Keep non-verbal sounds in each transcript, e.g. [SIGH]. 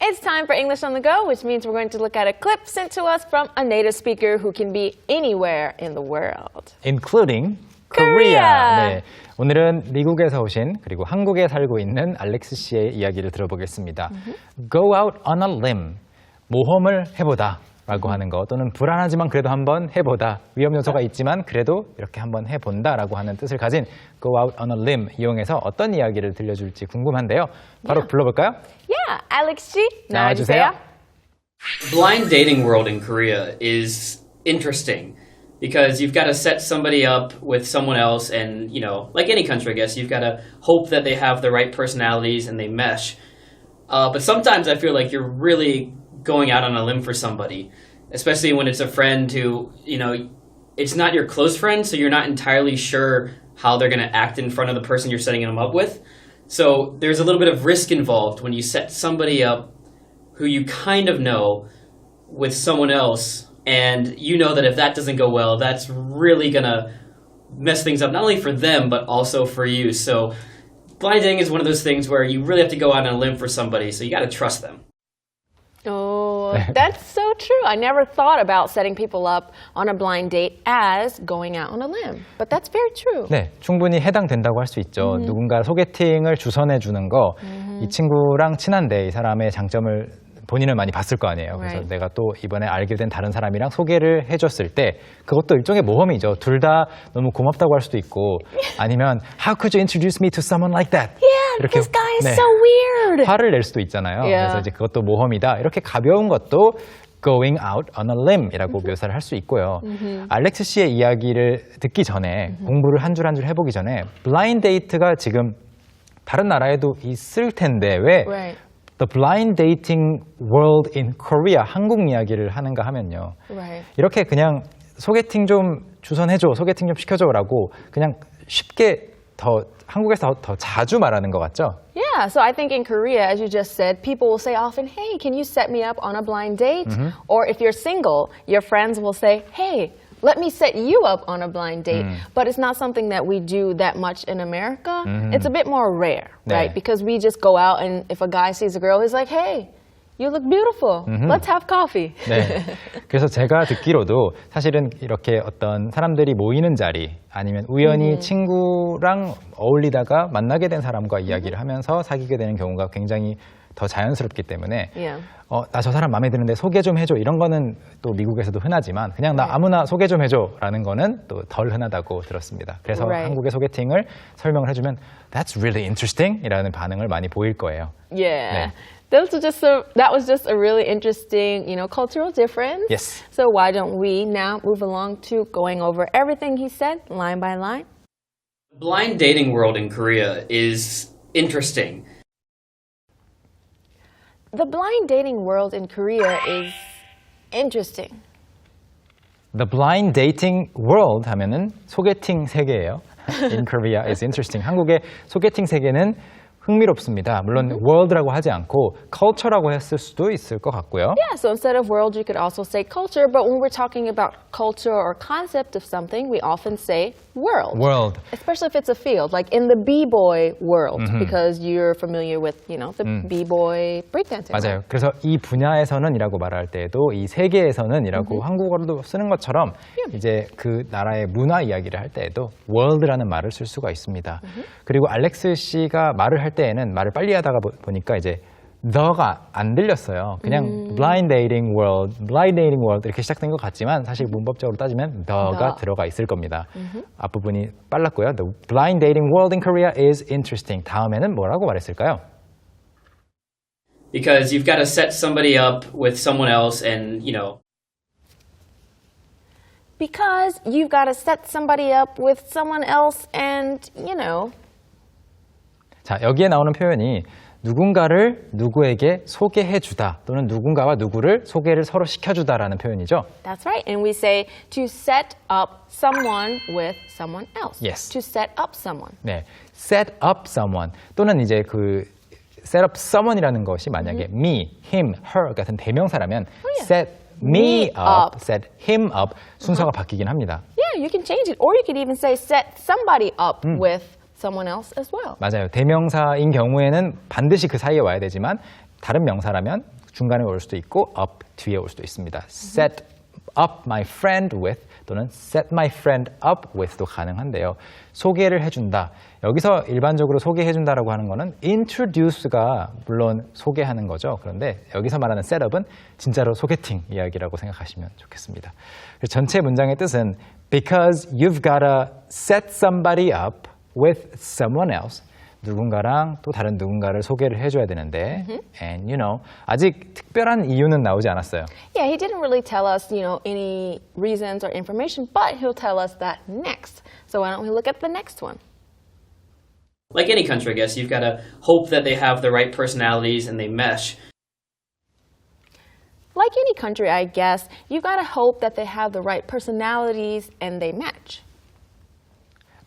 It's time for English on the go, which means we're going to look at a clip sent to us from a native speaker who can be anywhere in the world. including Korea. 네. 오늘은 미국에서 오신 그리고 한국에 살고 있는 알렉스 씨의 이야기를 들어보겠습니다. Go out on a limb. 모험을 해보다. 라고 하는 거 또는 불안하지만 그래도 한번 해보다 위험 요소가 있지만 그래도 이렇게 한번 해본다 라고 하는 뜻을 가진 go out on a limb 이용해서 어떤 이야기를 들려줄지 궁금한데요. 바로 불러볼까요? Yeah, Alex G, 나와주세요. 나와주세요. blind dating world in Korea is interesting because you've got to set somebody up with someone else and you know like any country I guess you've got to hope that they have the right personalities and they mesh uh, but sometimes I feel like you're really going out on a limb for somebody especially when it's a friend who you know it's not your close friend so you're not entirely sure how they're going to act in front of the person you're setting them up with. So there's a little bit of risk involved when you set somebody up who you kind of know with someone else and you know that if that doesn't go well that's really gonna mess things up not only for them but also for you. So blind dating is one of those things where you really have to go out on a limb for somebody so you got to trust them Oh, that's so true. I never thought about setting people up on a blind date as going out on a limb. But that's very true. 네, 충분히 해당된다고 할 수 있죠. 누군가 소개팅을 주선해 주는 거, 이 친구랑 친한데 이 사람의 장점을 본인을 많이 봤을 거 아니에요. 그래서 Right. 내가 또 이번에 알게 된 다른 사람이랑 소개를 해줬을 때 그것도 일종의 모험이죠. 둘 다 너무 고맙다고 할 수도 있고 아니면 How could you introduce me to someone like that? Yeah, this guy is 네, so weird. 화를 낼 수도 있잖아요. Yeah. 그래서 이제 그것도 모험이다. 이렇게 가벼운 것도 going out on a limb이라고 묘사를 할 수 있고요. 알렉스 씨의 이야기를 듣기 전에 공부를 한 줄 한 줄 해보기 전에 블라인드 데이트가 지금 다른 나라에도 있을 텐데 왜 Right. The Blind Dating World in Korea 한국 이야기를 하는가 하면요. Right. 이렇게 그냥 소개팅 좀 주선해줘, 소개팅 좀 시켜줘라고 그냥 쉽게 더 한국에서 더, 더 자주 말하는 것 같죠? Yeah, so I think in Korea, as you just said, people will say often, hey, can you set me up on a blind date? Or if you're single, your friends will say, hey, let me set you up on a blind date. But it's not something that we do that much in America. It's a bit more rare, right? 네. Because we just go out and if a guy sees a girl, he's like, hey, you look beautiful. Let's have coffee. 네. 그래서 제가 듣기로도 사실은 이렇게 어떤 사람들이 모이는 자리 아니면 우연히 친구랑 어울리다가 만나게 된 사람과 이야기를 하면서 사귀게 되는 경우가 굉장히 더 자연스럽기 때문에 Yeah. 어, 나 저 사람 마음에 드는데 소개 좀 해줘 이런 거는 또 미국에서도 흔하지만 그냥 나 아무나 소개 좀 해줘라는 거는 또 덜 흔하다고 들었습니다. 그래서 Right. 한국의 소개팅을 설명을 해주면 That's really interesting 이라는 반응을 많이 보일 거예요. Yeah. 네. Those are just a, that was just a really interesting, you know, cultural difference. Yes. So why don't we now move along to going over everything he said line by line? blind dating world in korea is interesting The blind dating world in Korea is interesting. The blind dating world 하면은 소개팅 세계예요. [LAUGHS] In Korea is interesting. 한국의 소개팅 세계는 흥미롭습니다. 물론 world라고 하지 않고 culture라고 했을 수도 있을 것 같고요. Yeah, so instead of world, you could also say culture. But when we're talking about culture or concept of something, we often say world. world. Especially if it's a field, like in the b-boy world, because you're familiar with, you know, the b-boy breakdancing. 맞아요. 그래서 이 분야에서는이라고 말할 때에도 이 세계에서는이라고 한국어로도 쓰는 것처럼 이제 그 나라의 문화 이야기를 할 때에도 world라는 말을 쓸 수가 있습니다. 그리고 알렉스 씨가 말을 할 때에는 말을 빨리 하다가 보- 보니까 이제 the가 안 들렸어요. 그냥 blind dating world, blind dating world 이렇게 시작된 것 같지만 사실 문법적으로 따지면 the가 The. 들어가 있을 겁니다. 앞부분이 빨랐고요. The blind dating world in Korea is interesting. 다음에는 뭐라고 말했을까요? because you've got to set somebody up with someone else and you know Because you've got to set somebody up with someone else and, you know, 자, 여기에 나오는 표현이 누군가를 누구에게 소개해 주다 또는 누군가와 누구를 소개를 서로 시켜 주다라는 표현이죠. that's right. And we say to set up someone with someone else. Yes. To set up someone. 네. set up someone 또는 이제 그 set up someone이라는 것이 만약에 me, him, her 같은 대명사라면 yeah. set me me up, up. set him up 순서가 바뀌긴 합니다. Yeah, you can change it. Or you could even say set somebody up Hmm. with someone else as well. 맞아요. 대명사인 경우에는 반드시 그 사이에 와야 되지만 다른 명사라면 중간에 올 수도 있고 up 뒤에 올 수도 있습니다. set up my friend with 또는 set my friend up with도 가능한데요. 소개를 해준다. 여기서 일반적으로 소개해준다라고 하는 거는 introduce가 물론 소개하는 거죠. 그런데 여기서 말하는 setup은 진짜로 소개팅 이야기라고 생각하시면 좋겠습니다. 전체 문장의 뜻은 because you've gotta set somebody up with someone else. 누군가랑 또 다른 누군가를 소개를 해줘야 되는데, and you know 아직 특별한 이유는 나오지 않았어요. Yeah, he didn't really tell us, you know, any reasons or information, but he'll tell us that next. So why don't we look at the next one? Like any country, I guess, you've got to hope that they have the right personalities and they mesh. Like any country, I guess, you gotta hope that they have the right personalities and they match.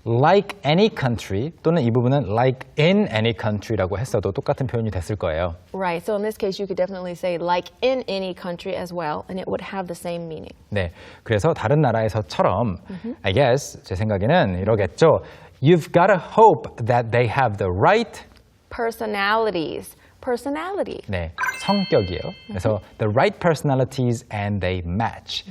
Like any country 또는 이 부분은 like in any country라고 했어도 똑같은 표현이 됐을 거예요. Right. So in this case, you could definitely say like in any country as well, and it would have the same meaning. 네, 그래서 다른 나라에서처럼 I guess 제 생각에는 이러겠죠. You've gotta hope that they have the right Personalities. Personality. 네, 성격이에요. 그래서 the right personalities and they match.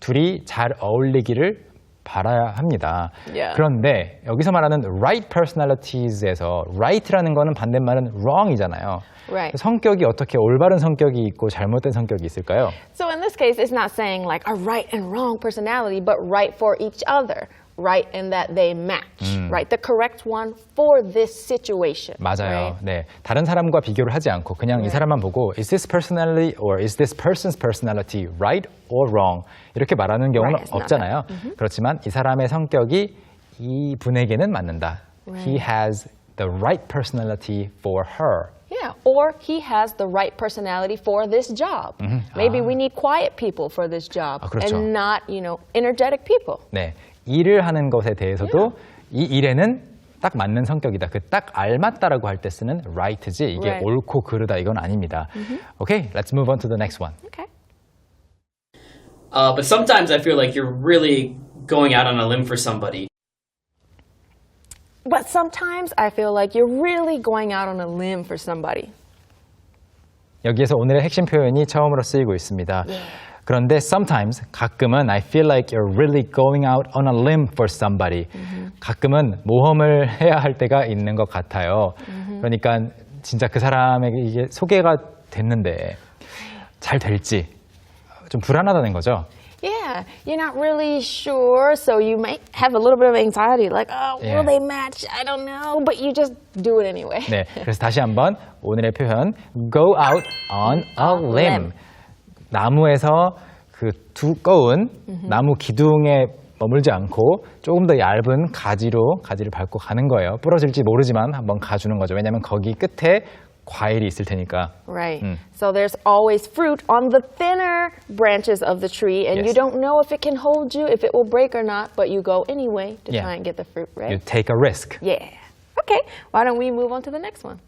둘이 잘 어울리기를 바라야 합니다. Yeah. 그런데 여기서 말하는 right personalities에서 right라는 거는 반대말은 wrong이잖아요. Right. 성격이 어떻게 올바른 성격이 있고 잘못된 성격이 있을까요? So in this case, it's not saying like a right and wrong personality, but right for each other. Right in that they match. Right. The correct one for this situation. 맞아요. Right? 네, 다른 사람과 비교를 하지 않고 그냥 이 사람만 보고 is this personality or is this person's personality right or wrong 이렇게 말하는 경우는 Right, it's not 없잖아요. 그렇지만 이 사람의 성격이 이 분에게는 맞는다. He has the right personality for her. Yeah, or he has the right personality for this job. Maybe we need quiet people for this job 아, 그렇죠. and not, you know, energetic people. 네, 일을 하는 것에 대해서도 이 일에는 딱 맞는 성격이다. 그 딱 알맞다라고 할 때 쓰는 right지 이게 Right. 옳고 그르다 이건 아닙니다. Okay, let's move on to the next one. Okay. Uh, but sometimes I feel like you're really going out on a limb for somebody. But sometimes I feel like you're really going out on a limb for somebody. 여기에서 오늘의 핵심 표현이 처음으로 쓰이고 있습니다. 그런데 sometimes 가끔은 I feel like you're really going out on a limb for somebody. 가끔은 모험을 해야 할 때가 있는 것 같아요. 그러니까 진짜 그 사람에게 이게 소개가 됐는데 잘 될지 좀 불안하다는 거죠. Yeah, you're not really sure, so you might have a little bit of anxiety, like, oh, Yeah. will they match? I don't know, but you just do it anyway. 네, 그래서 다시 한번 오늘의 표현 go out on a limb. 나무에서 그 두꺼운 나무 기둥에 머물지 않고 조금 더 얇은 가지로 가지를 밟고 가는 거예요. 부러질지 모르지만 한번 가주는 거죠. 왜냐하면 거기 끝에 과일이 있을 테니까. Right. So there's always fruit on the thinner branches of the tree, and Yes. you don't know if it can hold you, if it will break or not, but you go anyway to Yeah. try and get the fruit, You right? take a risk. Yeah. Okay. Why don't we move on to the next one?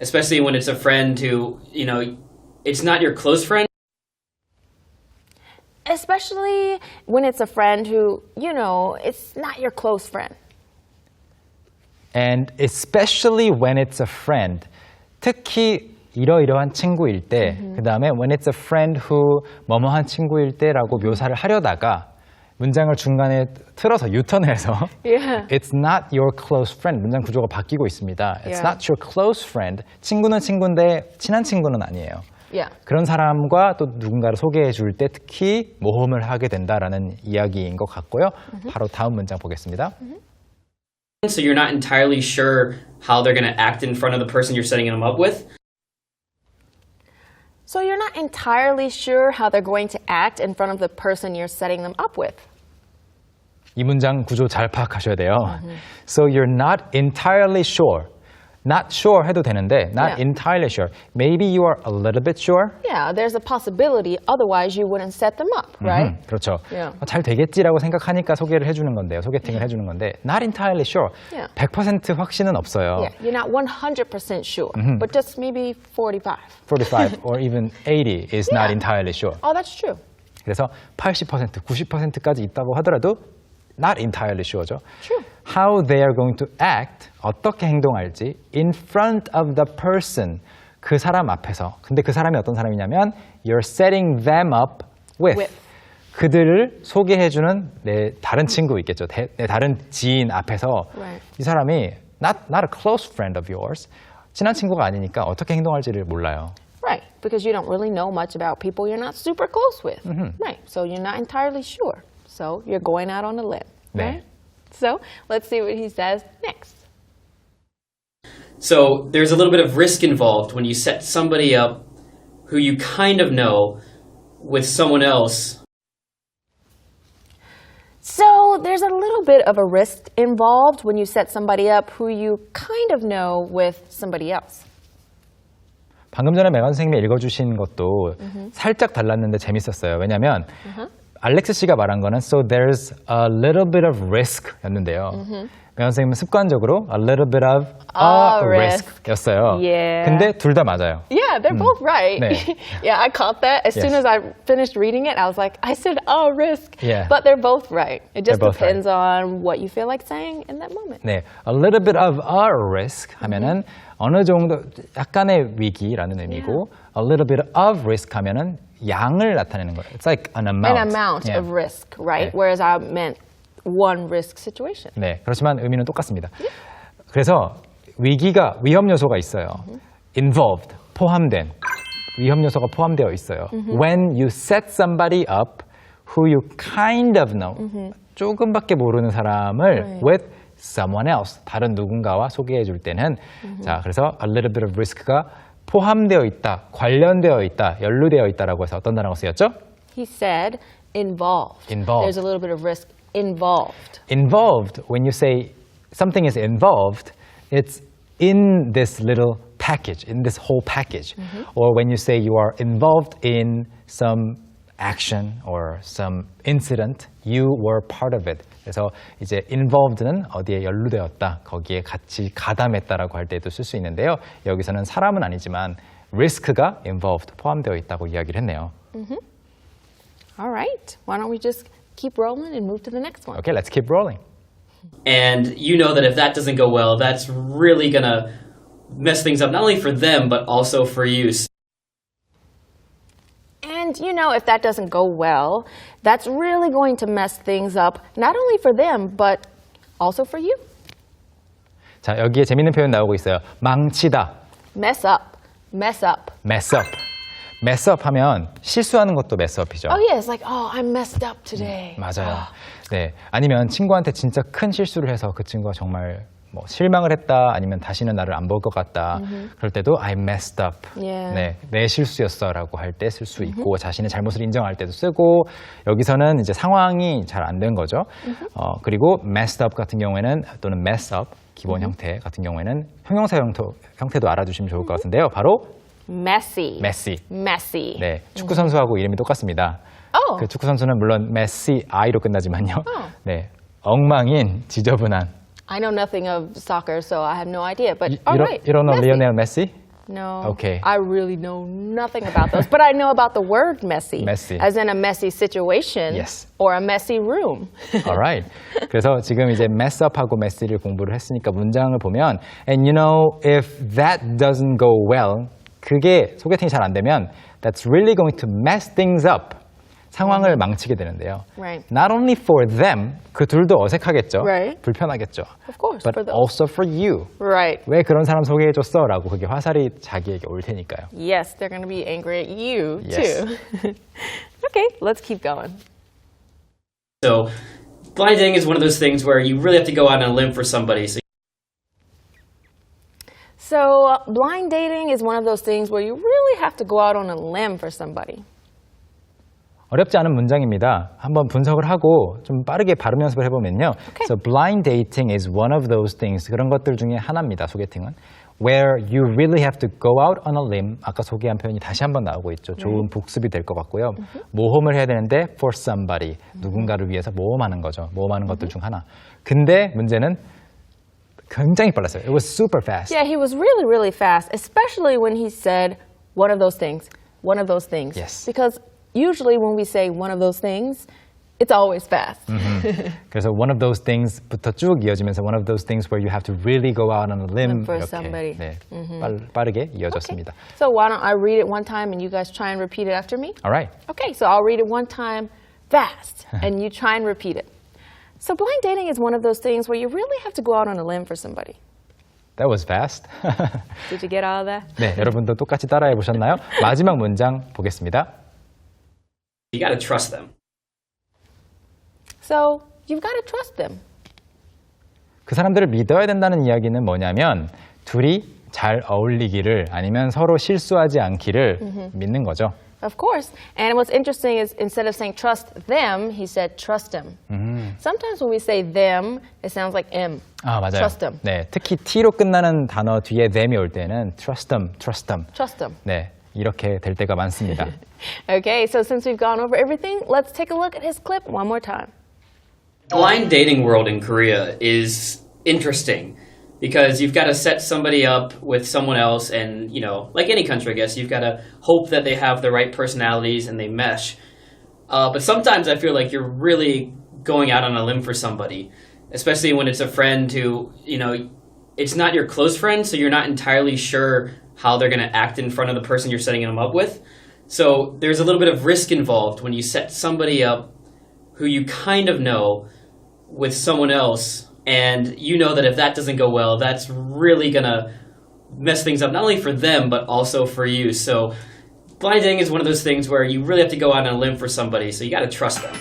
especially when it's a friend who, you know, it's not your close friend, Especially when it's a friend who, you know, it's not your close friend. And especially when it's a friend. 특히 이러이러한 친구일 때, 그 다음에 when it's a friend who 뭐뭐한 친구일 때라고 묘사를 하려다가 문장을 중간에 틀어서 유턴을 해서 Yeah. It's not your close friend. 문장 구조가 바뀌고 있습니다. It's Yeah. not your close friend. 친구는 친구인데 친한 친구는 아니에요. Yeah. 그런 사람과 또 누군가를 소개해 줄 때 특히 모험을 하게 된다라는 이야기인 것 같고요. 바로 다음 문장 보겠습니다. so you're not entirely sure how they're going to act in front of the person you're setting them up with. So you're not entirely sure how they're going to act in front of the person you're setting them up with. 이 문장 구조 잘 파악하셔야 돼요. So you're not entirely sure. not sure 해도 되는데 not Yeah. entirely sure. Maybe you are a little bit sure. Yeah, there's a possibility. Otherwise, you wouldn't set them up, right? 음, 그렇죠. Yeah. 어, 잘 되겠지라고 생각하니까 소개를 해주는 건데요. 소개팅을 해주는 건데 not entirely sure. Yeah. 100% 확신은 없어요. Yeah, you're not 100% sure, Mm-hmm. but just maybe 45. 45 [LAUGHS] or even 80 is not Yeah. entirely sure. Oh, that's true. 그래서 80%, 90%까지 있다고 하더라도 not entirely sure죠. True. How they are going to act, 어떻게 행동할지 in front of the person, 그 사람 앞에서. 근데 그 사람이 어떤 사람이냐면 you're setting them up with. With. 그들을 소개해주는 내 다른 친구 있겠죠. 대- 내 다른 지인 앞에서 Right. 이 사람이 not, not a close friend of yours. 친한 친구가 아니니까 어떻게 행동할지를 몰라요. Right, because you don't really know much about people you're not super close with. Mm-hmm. Right, so you're not entirely sure. So you're going out on a limb. 네. Right? So let's see what he says next. So there's a little bit of risk involved when you set somebody up who you kind of know with someone else So there's a little bit of a risk involved when you set somebody up who you kind of know with somebody else. 방금 전에 메간 선생님이 읽어주신 것도 살짝 달랐는데 재밌었어요. 왜냐하면 알렉스 씨가 말한 거는 so there's a little bit of risk였는데요. 메간 선생님은 습관적으로 a little bit of a, A risk. risk였어요. Yeah. 근데 둘 다 맞아요. Yeah, they're both right. 네. [LAUGHS] yeah, I caught that. As soon Yes. as I finished reading it, I was like, I said, oh, risk. Yeah. But they're both right. It just They're both depends on what you feel like saying in that moment. 네, a little bit of a risk 하면은 어느 정도 약간의 위기라는 의미고 a little bit of risk 하면은 양을 나타내는 거예요. It's like an amount. An amount Yeah. of risk, right? 네. Whereas I meant one risk situation. 네, 그렇지만 의미는 똑같습니다. 그래서 위기가 위험 요소가 있어요. involved 포함된 위험 요소가 포함되어 있어요. When you set somebody up who you kind of know 조금밖에 모르는 사람을 Right. with someone else 다른 누군가와 소개해 줄 때는 자 그래서 a little bit of risk가 포함되어 있다, 관련되어 있다, 연루되어 있다라고 해서 어떤 단어가 쓰였죠? He said involved. Involved. There's a little bit of risk involved. involved, when you say something is involved, it's in this little package, in this whole package. Or when you say you are involved in some action or some incident, you were part of it. 그래서 이제 involved는 어디에 연루되었다, 거기에 같이 가담했다라고 할 때도 쓸 수 있는데요. 여기서는 사람은 아니지만 risk가 involved, 포함되어 있다고 이야기를 했네요. All right. Why don't we just keep rolling and move to the next one? Okay, let's keep rolling. and you know that if that doesn't go well, that's really gonna mess things up not only for them but also for you. And you know, if that doesn't go well, that's really going to mess things up, not only for them, but also for you. 자, 여기에 재밌는 표현 나오고 있어요. 망치다. Mess up. Mess up. mess up. mess up 하면 실수하는 것도 mess up이죠. Oh, yeah. It's like, oh, I messed up today. 맞아요. 네. 아니면 친구한테 진짜 큰 실수를 해서 그 친구가 정말 뭐 실망을 했다 아니면 다시는 나를 안 볼 것 같다. 그럴 때도 I messed up. Yeah. 네. 내 실수였어라고 할 때 쓸 수 있고 자신의 잘못을 인정할 때도 쓰고 여기서는 이제 상황이 잘 안 된 거죠. 어, 그리고 messed up 같은 경우에는 또는 mess up 기본 형태 같은 경우에는 형용사 형태, 형태도 알아주시면 좋을 것 같은데요. 바로 Messy. messy. Messy. 네, 축구 선수하고 이름이 똑같습니다. Oh. 그 축구 선수는 물론 메시 아이로 끝나지만요. 어. 네, 엉망인 지저분한. I know nothing of soccer, so I have no idea. But 이- all 이런 right. 이런 messy. 리오넬 메시? No. Okay. I really know nothing about those. but I know about the word messy. Messy. As in a messy situation. Yes. Or a messy room. [LAUGHS] Alright. 그래서 지금 이제 mess up하고 messy를 공부를 했으니까 문장을 보면 and you know if that doesn't go well 그게 소개팅이 잘 안 되면 that's really going to mess things up. 상황을 망치게 되는데요. Right. Not only for them 그 둘도 어색하겠죠. Right. 불편하겠죠. Of course, But for those. also for you. right. 왜 그런 사람 소개해줬어? 라고 그게 화살이 자기에게 올 테니까요. Yes, they're going to be angry at you Yes. too. [LAUGHS] okay, let's keep going. So blind dating is one of those things where you really have to go out on a limb for somebody. So So, uh, blind dating is one of those things where you really have to go out on a limb for somebody. 어렵지 않은 문장입니다. 한번 분석을 하고 좀 빠르게 발음 연습을 해보면요. So blind dating is one of those things. 그런 것들 중에 하나입니다. 소개팅은. where you really have to go out on a limb. 아까 소개한 표현이 다시 한번 나오고 있죠. 좋은 복습이 될 것 같고요. 모험을 해야 되는데 for somebody. 누군가를 위해서 모험하는 거죠. 모험하는 것들 중 하나. 근데 문제는 굉장히 빨랐어요. It was super fast. Yeah, he was really, really fast, especially when he said one of those things, one of those things. Yes. Because usually when we say one of those things, it's always fast. 그래서 [LAUGHS] one of those things부터 쭉 이어지면서 one of those things where you have to really go out on a limb For 이렇게 somebody. 네, 빨, 빠르게 Okay. 이어졌습니다. So why don't I read it one time and you guys try and repeat it after me? Alright. Okay, so I'll read it one time fast [LAUGHS] and you try and repeat it. So blind dating is one of those things where you really have to go out on a limb for somebody. That was fast. Did you get all of that? [LAUGHS] 네, 여러분도 똑같이 따라해 보셨나요? 마지막 문장 보겠습니다. You got to trust them. So you've got to trust them. 그 사람들을 믿어야 된다는 이야기는 뭐냐면 둘이 잘 어울리기를 아니면 서로 실수하지 않기를 믿는 거죠. Of course. And what's interesting is instead of saying trust them, he said trust them. Sometimes when we say them, it sounds like M. 아, 맞아요. Trust them. 네, 특히 T로 끝나는 단어 뒤에 them이 올 때는 trust them, trust them. Trust them. 네, 이렇게 될 때가 많습니다. [LAUGHS] Okay, so since we've gone over everything, let's take a look at his clip one more time. blind dating world in Korea is interesting because you've got to set somebody up with someone else and you know like any country I guess you've got to hope that they have the right personalities and they mesh uh, but sometimes I feel like you're really going out on a limb for somebody especially when it's a friend who you know it's not your close friend so you're not entirely sure how they're going to act in front of the person you're setting them up with. So there's a little bit of risk involved when you set somebody up who you kind of know with someone else and you know that if that doesn't go well that's really gonna mess things up not only for them but also for you. So blind dating is one of those things where you really have to go out on a limb for somebody so you got to trust them